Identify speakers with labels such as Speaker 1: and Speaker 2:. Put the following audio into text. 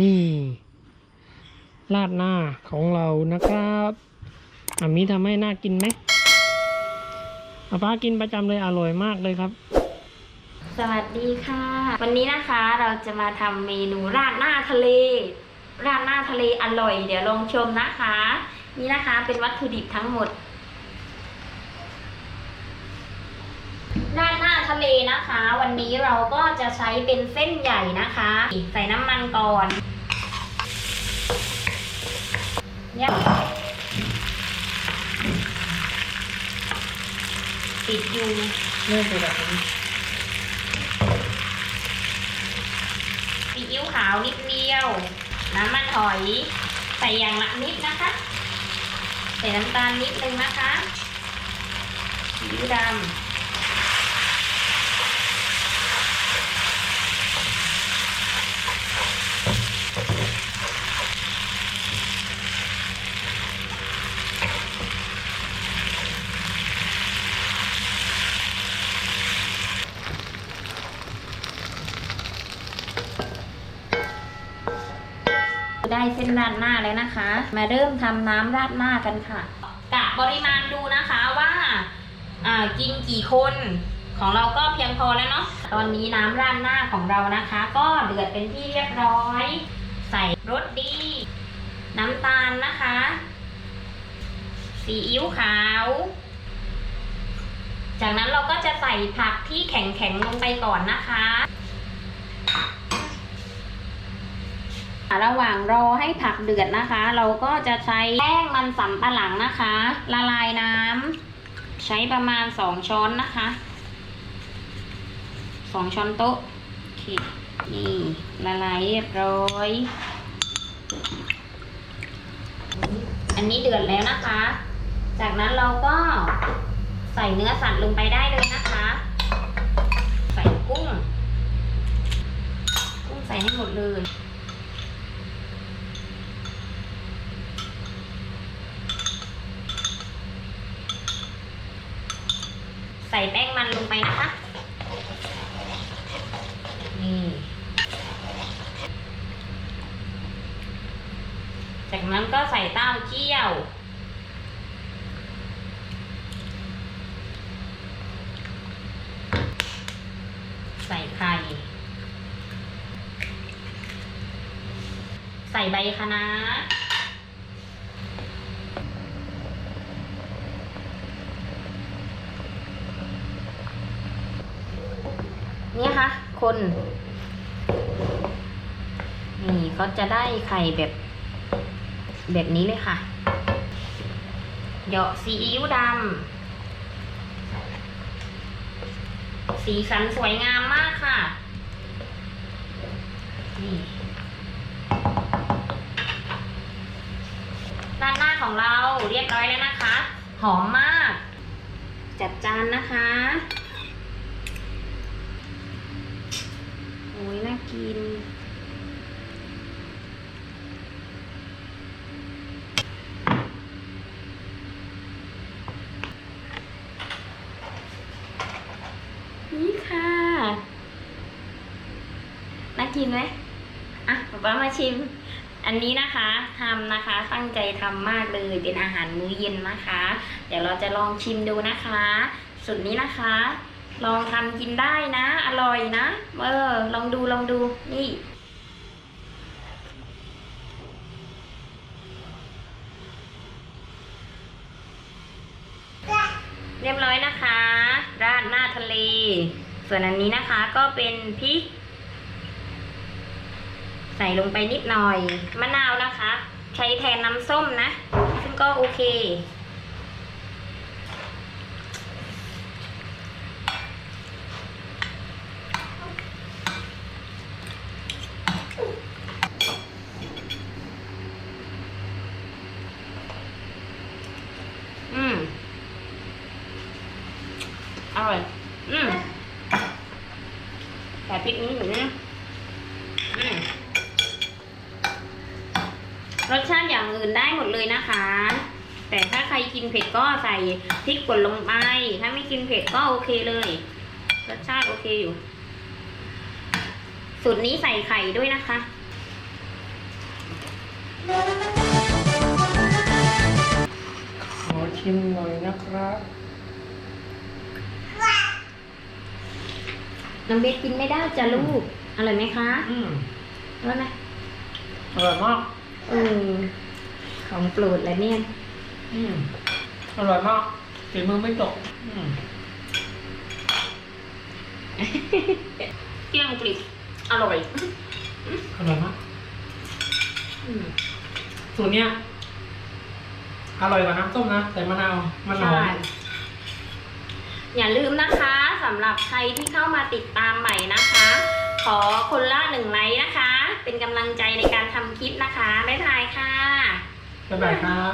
Speaker 1: นี่ราดหน้าของเรานะครับอามีทำให้น่ากินไหมอาป้ากินประจำเลยอร่อยมากเลยครับ
Speaker 2: สวัสดีค่ะ วันนี้นะคะเราจะมาทำเมนูราดหน้าทะเล ราดหน้าทะเลอร่อย เดี๋ยวลองชมนะคะ นี่นะคะเป็นวัตถุดิบทั้งหมด ราดหน้าทะเลนะคะ วันนี้เราก็จะใช้เป็นเส้นใหญ่นะคะ ใส่น้ำมันก่อน เนี่ยติดอยู่
Speaker 1: เริ่มจากแบบนี้
Speaker 2: ซีอิ๊วขาวนิดเดียว น้ำมันหอย ใส่อย่างละนิดนะคะ ใส่น้ำตาลนิดนึงนะคะซีอิ๊วดำ ได้เส้นราดหน้าแล้วนะคะ มาเริ่มทำน้ำราดหน้ากันค่ะกะปริมาณดูนะคะว่าอ่ากินกี่คนของเราก็เพียงพอแล้วเนาะ ตอนนี้น้ำราดหน้าของเรานะคะ ก็เดือดเป็นที่เรียบร้อย ใส่รสดี น้ำตาลนะคะซีอิ๊วขาว จากนั้นเราก็จะใส่ผักที่แข็งๆลงไปก่อนนะคะ ระหว่างรอให้ผักเดือดนะคะ เราก็จะใช้แป้งมันสำปะหลังนะคะ ละลายน้ำใช้ประมาณสองช้อนนะคะสองช้อนโต๊ะโอเคนี่ละลายเรียบร้อย อันนี้เดือดแล้วนะคะ จากนั้นเราก็ใส่เนื้อสัตว์ลงไปได้เลยนะคะ ใส่กุ้ง กุ้งใส่ให้หมดเลย ส่แป้งมันลงไปนะคะ นี่ จากนั้นก็ใส่เต้าเจี้ยว ใส่ไข่ ใส่ใบคะน้า เนี่ยค่ะคน นี่ก็จะได้ไข่แบบ แบบนี้เลยค่ะเหยาะซีอิ๊วดำสีสันสวยงามมากค่ะ นี่ด้านหน้าของเราเรียบร้อยแล้วนะคะ หอมมาก จัดจานนะคะ โอ้ยน่า กิน นี่ค่ะน่ากินไหมอะป๊าป๊ามาชิม อันนี้นะคะทำนะคะตั้งใจทำมากเลยเป็นอาหารมื้อเย็นนะคะ เดี๋ยวเราจะลองชิมดูนะคะ สุดนี้นะคะ ลองทำกินได้นะ อร่อยนะ เออ ลองดูลองดูนี่เรียบร้อยนะคะ ราดหน้าทะเล ส่วนอันนี้นะคะก็เป็นพริก ใส่ลงไปนิดหน่อย มะนาวนะคะ ใช้แทนน้ำส้มนะ ซึ่งก็โอเค อืม อร่อย อืมแต่พริกนี้อยู่นะอืมรสชาติอย่างอื่นได้หมดเลยนะคะ แต่ถ้าใครกินเผ็ดก็ใส่พริกป่นลงไป ถ้าไม่กินเผ็ดก็โอเคเลย รสชาติโอเคอยู่ สูตรนี้ใส่ไข่ด้วยนะคะ
Speaker 1: ขอชิมหน่อยนะครับ
Speaker 2: น้องเบสกินไม่ได้จ้ะลูกอร่อยไหมคะ
Speaker 1: อืม
Speaker 2: อร่อยไหม
Speaker 1: อร่อยมาก
Speaker 2: เออของโปรดแล้วเนี่ย
Speaker 1: อืมอร่อยมากฝีมือไม่ตกอืม
Speaker 2: เกลี้ยงกลิบอร่อย
Speaker 1: อร่อยมาก
Speaker 2: อืม
Speaker 1: สูตรเนี้ยอร่อยกว่าน้ำส้มนะ แต่มะนาวมันหอ
Speaker 2: ใช่
Speaker 1: ม
Speaker 2: อย่าลืมนะคะ สำหรับใครที่เข้ามาติดตามใหม่นะคะ ขอคนละหนึ่งไลค์นะคะ เป็นกำลังใจในการทำคลิปนะคะ บ๊ายบายค่ะ
Speaker 1: บ๊ายบายครับ